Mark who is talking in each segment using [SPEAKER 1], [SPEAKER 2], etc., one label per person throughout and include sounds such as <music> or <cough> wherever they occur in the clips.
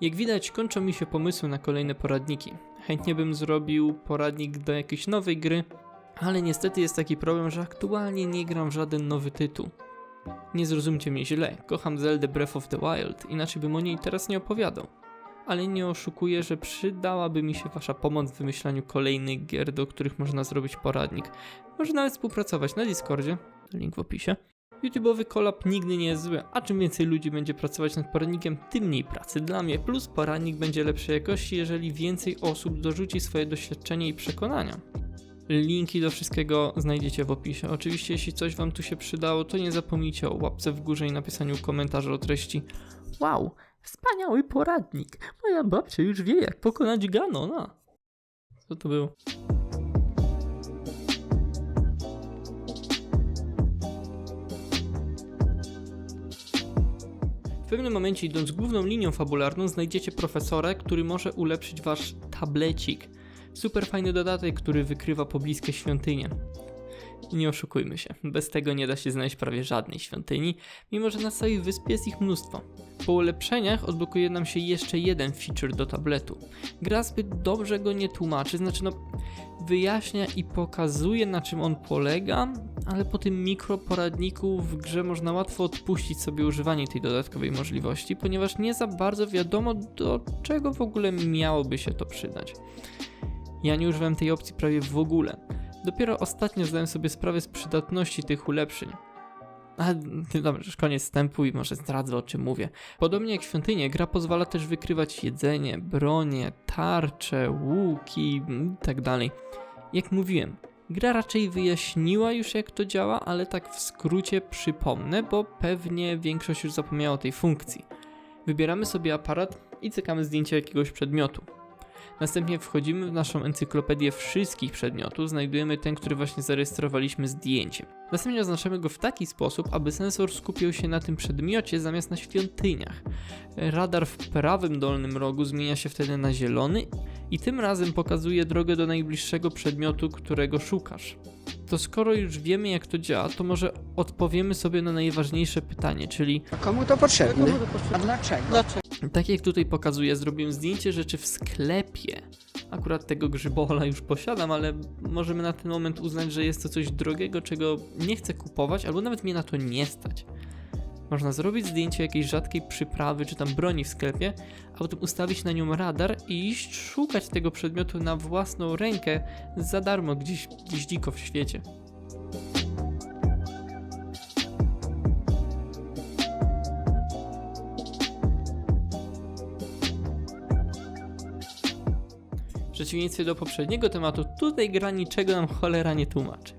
[SPEAKER 1] Jak widać, kończą mi się pomysły na kolejne poradniki. Chętnie bym zrobił poradnik do jakiejś nowej gry, ale niestety jest taki problem, że aktualnie nie gram w żaden nowy tytuł. Nie zrozumcie mnie źle, kocham Zelda Breath of the Wild, inaczej bym o niej teraz nie opowiadał. Ale nie oszukuję, że przydałaby mi się wasza pomoc w wymyślaniu kolejnych gier, do których można zrobić poradnik. Może nawet współpracować na Discordzie, link w opisie. YouTube'owy kolab nigdy nie jest zły, a czym więcej ludzi będzie pracować nad poradnikiem, tym mniej pracy dla mnie. Plus poradnik będzie lepszej jakości, jeżeli więcej osób dorzuci swoje doświadczenie i przekonania. Linki do wszystkiego znajdziecie w opisie. Oczywiście, jeśli coś Wam tu się przydało, to nie zapomnijcie o łapce w górze i napisaniu komentarza o treści. Wow, wspaniały poradnik. Moja babcia już wie, jak pokonać Ganona. Co to było? Pewnym momencie, idąc główną linią fabularną, znajdziecie profesora, który może ulepszyć wasz tablecik. Super fajny dodatek, który wykrywa pobliskie świątynie. I Nie oszukujmy się, bez tego nie da się znaleźć prawie żadnej świątyni, mimo że na całej wyspie jest ich mnóstwo. Po ulepszeniach odblokuje nam się jeszcze jeden feature do tabletu. Gra zbyt dobrze go nie tłumaczy, znaczy no wyjaśnia i pokazuje na czym on polega, ale po tym mikroporadniku w grze można łatwo odpuścić sobie używanie tej dodatkowej możliwości, ponieważ nie za bardzo wiadomo do czego w ogóle miałoby się to przydać. Ja nie używałem tej opcji prawie w ogóle. Dopiero ostatnio zdałem sobie sprawę z przydatności tych ulepszeń. A, <laughs> dobra, już koniec wstępu i może zdradzę o czym mówię. Podobnie jak świątynie, gra pozwala też wykrywać jedzenie, bronie, tarcze, łuki itd. Jak mówiłem, gra raczej wyjaśniła już jak to działa, ale tak w skrócie przypomnę, bo pewnie większość już zapomniała o tej funkcji. Wybieramy sobie aparat i cykamy zdjęcie jakiegoś przedmiotu. Następnie wchodzimy w naszą encyklopedię wszystkich przedmiotów, znajdujemy ten, który właśnie zarejestrowaliśmy zdjęciem. Następnie oznaczamy go w taki sposób, aby sensor skupiał się na tym przedmiocie zamiast na świątyniach. Radar w prawym dolnym rogu zmienia się wtedy na zielony i tym razem pokazuje drogę do najbliższego przedmiotu, którego szukasz. To skoro już wiemy jak to działa, to może odpowiemy sobie na najważniejsze pytanie, czyli
[SPEAKER 2] Komu to potrzebne? A dlaczego?
[SPEAKER 1] Tak jak tutaj pokazuję, zrobiłem zdjęcie rzeczy w sklepie. Akurat tego grzybola już posiadam, ale możemy na ten moment uznać, że jest to coś drogiego, czego nie chcę kupować, albo nawet mnie na to nie stać. Można zrobić zdjęcie jakiejś rzadkiej przyprawy czy tam broni w sklepie, a potem ustawić na nią radar i iść szukać tego przedmiotu na własną rękę za darmo gdzieś, gdzieś dziko w świecie. Przeciwieństwie do poprzedniego tematu, tutaj gra niczego nam cholera nie tłumaczy.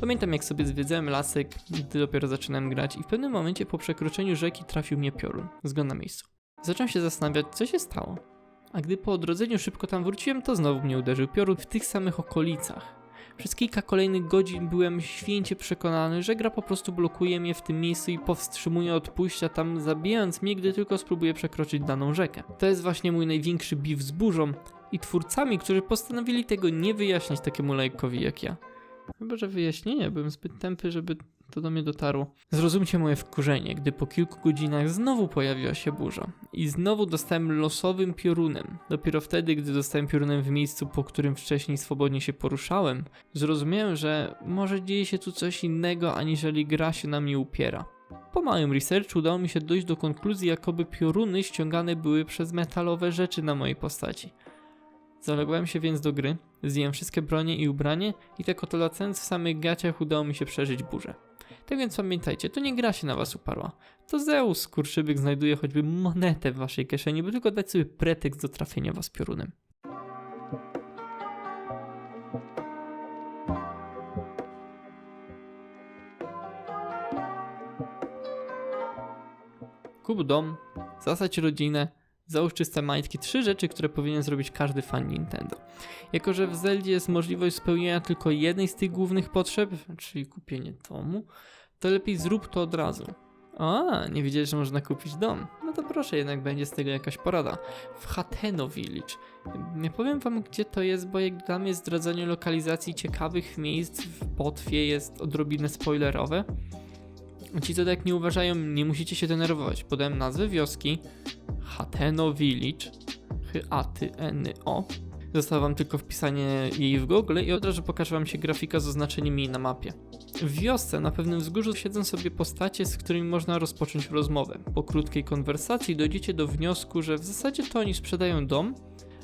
[SPEAKER 1] Pamiętam jak sobie zwiedzałem lasek, gdy dopiero zaczynałem grać i w pewnym momencie po przekroczeniu rzeki trafił mnie piorun. Zgon na miejscu. Zacząłem się zastanawiać, co się stało. A gdy po odrodzeniu szybko tam wróciłem, to znowu mnie uderzył piorun w tych samych okolicach. Przez kilka kolejnych godzin byłem święcie przekonany, że gra po prostu blokuje mnie w tym miejscu i powstrzymuje od pójścia tam, zabijając mnie, gdy tylko spróbuję przekroczyć daną rzekę. To jest właśnie mój największy biw z burzą i twórcami, którzy postanowili tego nie wyjaśniać takiemu lajkowi jak ja. Chyba, że wyjaśnienie, byłem zbyt tępy, żeby to do mnie dotarło. Zrozumcie moje wkurzenie, gdy po kilku godzinach znowu pojawiła się burza. I znowu dostałem losowym piorunem. Dopiero wtedy, gdy dostałem piorunem w miejscu, po którym wcześniej swobodnie się poruszałem, zrozumiałem, że może dzieje się tu coś innego, aniżeli gra się na mnie upiera. Po małym researchu udało mi się dojść do konkluzji, jakoby pioruny ściągane były przez metalowe rzeczy na mojej postaci. Zaległem się więc do gry, zdjąłem wszystkie bronie i ubranie i tak oto lecąc w samych gaciach udało mi się przeżyć burzę. Tak więc pamiętajcie, to nie gra się na was uparła. To Zeus, skurczybyk, znajduje choćby monetę w waszej kieszeni, by tylko dać sobie pretekst do trafienia was piorunem. Kup dom, zasadź rodzinę, załóż czyste majtki. Trzy rzeczy, które powinien zrobić każdy fan Nintendo. Jako, że w Zeldzie jest możliwość spełnienia tylko jednej z tych głównych potrzeb, czyli kupienie domu, to lepiej zrób to od razu. A, nie wiedziałeś, że można kupić dom. No to proszę, jednak będzie z tego jakaś porada. W Hateno Village. Nie powiem wam, gdzie to jest, bo jak dla mnie zdradzanie lokalizacji ciekawych miejsc w Potwie jest odrobinę spoilerowe. Ci, co tak nie uważają, nie musicie się denerwować. Podałem nazwę wioski Hateno Village H-A-T-N-O Zostało wam tylko wpisanie jej w Google i od razu pokaże wam się grafika z oznaczeniem jej na mapie. W wiosce na pewnym wzgórzu siedzą sobie postacie, z którymi można rozpocząć rozmowę. Po krótkiej konwersacji dojdziecie do wniosku, że w zasadzie to oni sprzedają dom,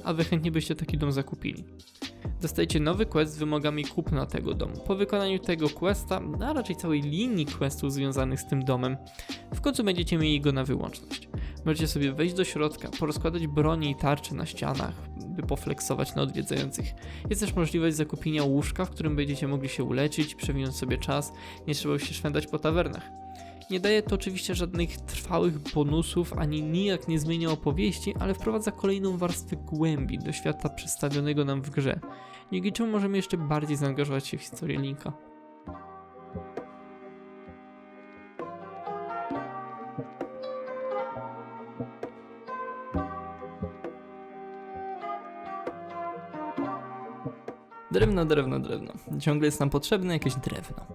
[SPEAKER 1] a wy chętnie <laughs> byście taki dom zakupili. Dostajecie nowy quest z wymogami kupna tego domu. Po wykonaniu tego questa, a raczej całej linii questów związanych z tym domem, w końcu będziecie mieli go na wyłączność. Możecie sobie wejść do środka, porozkładać broni i tarcze na ścianach, by poflexować na odwiedzających. Jest też możliwość zakupienia łóżka, w którym będziecie mogli się uleczyć, przewinąć sobie czas, nie trzeba się szwendać po tawernach. Nie daje to oczywiście żadnych trwałych bonusów, ani nijak nie zmienia opowieści, ale wprowadza kolejną warstwę głębi do świata przedstawionego nam w grze. Dzięki czemu możemy jeszcze bardziej zaangażować się w historię Linka. Drewno, drewno, drewno. Ciągle jest nam potrzebne jakieś drewno.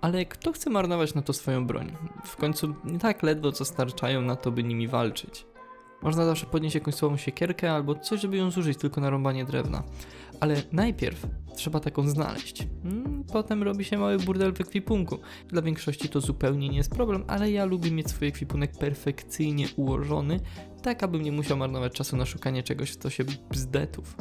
[SPEAKER 1] Ale kto chce marnować na to swoją broń? W końcu nie tak ledwo co starczają na to, by nimi walczyć. Można zawsze podnieść jakąś słabą siekierkę albo coś, żeby ją zużyć tylko na rąbanie drewna. Ale najpierw trzeba taką znaleźć. Mm, Potem robi się mały burdel w ekwipunku. Dla większości to zupełnie nie jest problem, ale ja lubię mieć swój ekwipunek perfekcyjnie ułożony, tak abym nie musiał marnować czasu na szukanie czegoś w stosie bzdetów.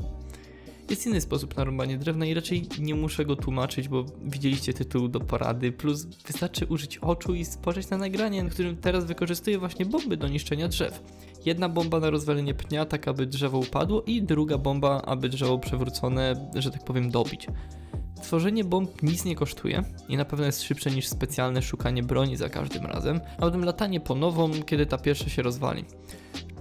[SPEAKER 1] Jest inny sposób na rąbanie drewna i raczej nie muszę go tłumaczyć, bo widzieliście tytuł do porady, plus wystarczy użyć oczu i spojrzeć na nagranie, na którym teraz wykorzystuję właśnie bomby do niszczenia drzew. Jedna bomba na rozwalenie pnia, tak aby drzewo upadło i druga bomba, aby drzewo przewrócone, że tak powiem, dobić. Tworzenie bomb nic nie kosztuje i na pewno jest szybsze niż specjalne szukanie broni za każdym razem, a potem latanie po nową, kiedy ta pierwsza się rozwali.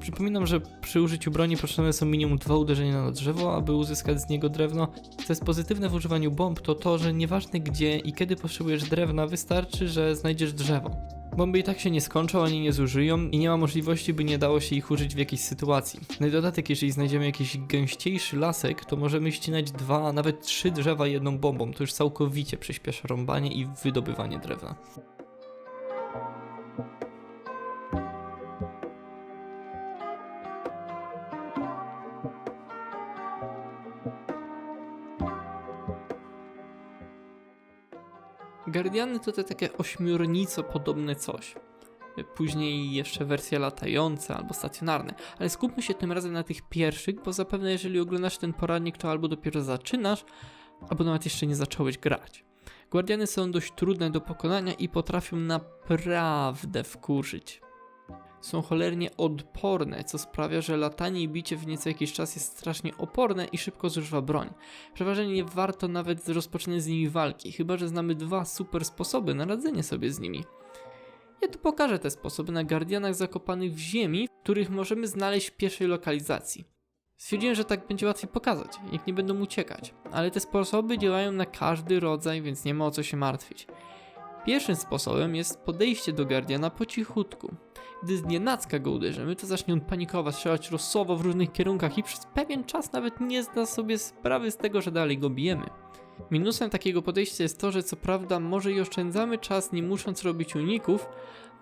[SPEAKER 1] Przypominam, że przy użyciu broni potrzebne są minimum dwa uderzenia na drzewo, aby uzyskać z niego drewno. Co jest pozytywne w używaniu bomb, to to, że nieważne gdzie i kiedy potrzebujesz drewna, wystarczy, że znajdziesz drzewo. Bomby i tak się nie skończą, ani nie zużyją i nie ma możliwości, by nie dało się ich użyć w jakiejś sytuacji. Na dodatek, jeżeli znajdziemy jakiś gęściejszy lasek, to możemy ścinać dwa, a nawet trzy drzewa jedną bombą. To już całkowicie przyspiesza rąbanie i wydobywanie drewna. Guardiany to te takie ośmiornico podobne coś. Później jeszcze wersje latające albo stacjonarne, ale skupmy się tym razem na tych pierwszych, bo zapewne jeżeli oglądasz ten poradnik, to albo dopiero zaczynasz, albo nawet jeszcze nie zacząłeś grać. Guardiany są dość trudne do pokonania i potrafią naprawdę wkurzyć. Są cholernie odporne, co sprawia, że latanie i bicie w nieco jakiś czas jest strasznie oporne i szybko zużywa broń. Przeważnie nie warto nawet rozpoczynać z nimi walki, chyba że znamy dwa super sposoby na radzenie sobie z nimi. Ja tu pokażę te sposoby na guardianach zakopanych w ziemi, których możemy znaleźć w pierwszej lokalizacji. Stwierdziłem, że tak będzie łatwiej pokazać, jak nie będą uciekać, ale te sposoby działają na każdy rodzaj, więc nie ma o co się martwić. Pierwszym sposobem jest podejście do Guardiana po cichutku. Gdy znienacka go uderzymy, to zacznie on panikować, strzelać losowo w różnych kierunkach i przez pewien czas nawet nie zda sobie sprawy z tego, że dalej go bijemy. Minusem takiego podejścia jest to, że co prawda może i oszczędzamy czas nie musząc robić uników,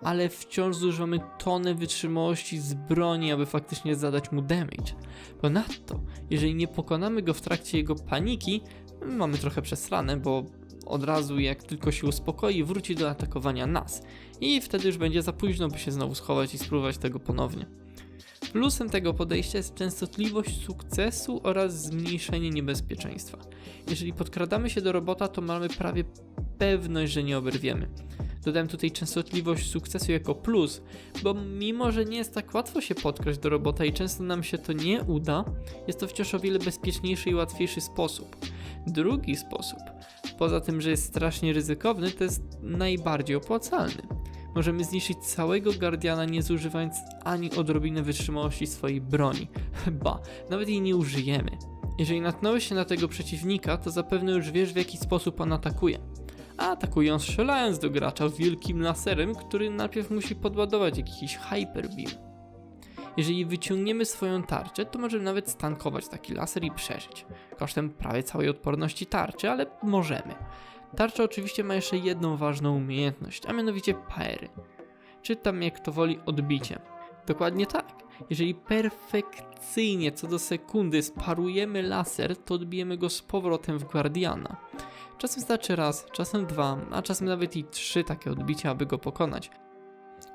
[SPEAKER 1] ale wciąż zużywamy tonę wytrzymałości z broni, aby faktycznie zadać mu damage. Ponadto, jeżeli nie pokonamy go w trakcie jego paniki, mamy trochę przesrane, bo od razu jak tylko się uspokoi, wróci do atakowania nas. I wtedy już będzie za późno, by się znowu schować i spróbować tego ponownie. Plusem tego podejścia jest częstotliwość sukcesu oraz zmniejszenie niebezpieczeństwa. Jeżeli podkradamy się do robota, to mamy prawie pewność, że nie oberwiemy. Dodałem tutaj częstotliwość sukcesu jako plus, bo mimo, że nie jest tak łatwo się podkraść do robota i często nam się to nie uda, jest to wciąż o wiele bezpieczniejszy i łatwiejszy sposób. Drugi sposób, poza tym, że jest strasznie ryzykowny, to jest najbardziej opłacalny. Możemy zniszczyć całego Guardiana nie zużywając ani odrobiny wytrzymałości swojej broni. Ba, nawet jej nie użyjemy. Jeżeli natknąłeś się na tego przeciwnika, to zapewne już wiesz w jaki sposób on atakuje. A atakują strzelając do gracza wielkim laserem, który najpierw musi podładować jakiś Hyper Beam. Jeżeli wyciągniemy swoją tarczę, to możemy nawet stankować taki laser i przeżyć. Kosztem prawie całej odporności tarczy, ale możemy. Tarcza oczywiście ma jeszcze jedną ważną umiejętność, a mianowicie paery. Czy tam jak to woli odbicie. Dokładnie tak. Jeżeli perfekcyjnie co do sekundy sparujemy laser, to odbijemy go z powrotem w Guardiana. Czasem starczy raz, czasem dwa, a czasem nawet i trzy takie odbicia, aby go pokonać.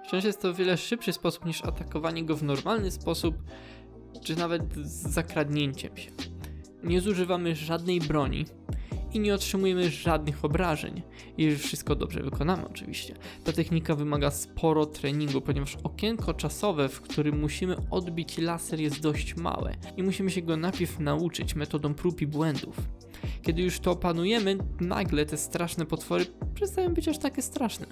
[SPEAKER 1] Wciąż jest to o wiele szybszy sposób niż atakowanie go w normalny sposób, czy nawet z zakradnięciem się. Nie zużywamy żadnej broni i nie otrzymujemy żadnych obrażeń, jeżeli wszystko dobrze wykonamy oczywiście. Ta technika wymaga sporo treningu, ponieważ okienko czasowe, w którym musimy odbić laser jest dość małe i musimy się go najpierw nauczyć metodą prób i błędów. Kiedy już to opanujemy, nagle te straszne potwory przestają być aż takie straszne.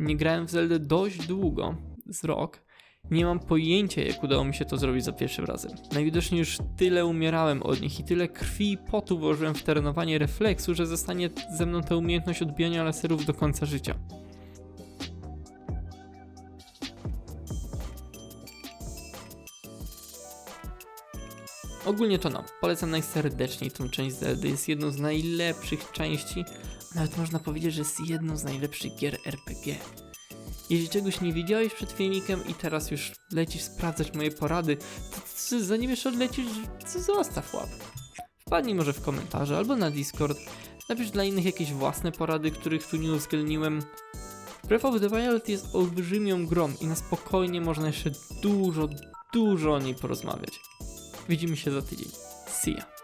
[SPEAKER 1] Nie grałem w Zeldę dość długo, z rok. Nie mam pojęcia, jak udało mi się to zrobić za pierwszym razem. Najwidoczniej już tyle umierałem od nich i tyle krwi i potu włożyłem w trenowanie refleksu, że zostanie ze mną ta umiejętność odbijania laserów do końca życia. Ogólnie to no, polecam najserdeczniej tą część Zeldy, jest jedną z najlepszych części, nawet można powiedzieć, że jest jedną z najlepszych gier RPG. Jeżeli czegoś nie widziałeś przed filmikiem i teraz już lecisz sprawdzać moje porady, to, to zanim jeszcze odlecisz, zostaw łap. Wpadnij może w komentarze albo na Discord, napisz dla innych jakieś własne porady, których tu nie uwzględniłem. Breath of the Wild jest olbrzymią grą i na spokojnie można jeszcze dużo, dużo o niej porozmawiać. Widzimy się za tydzień. See ya.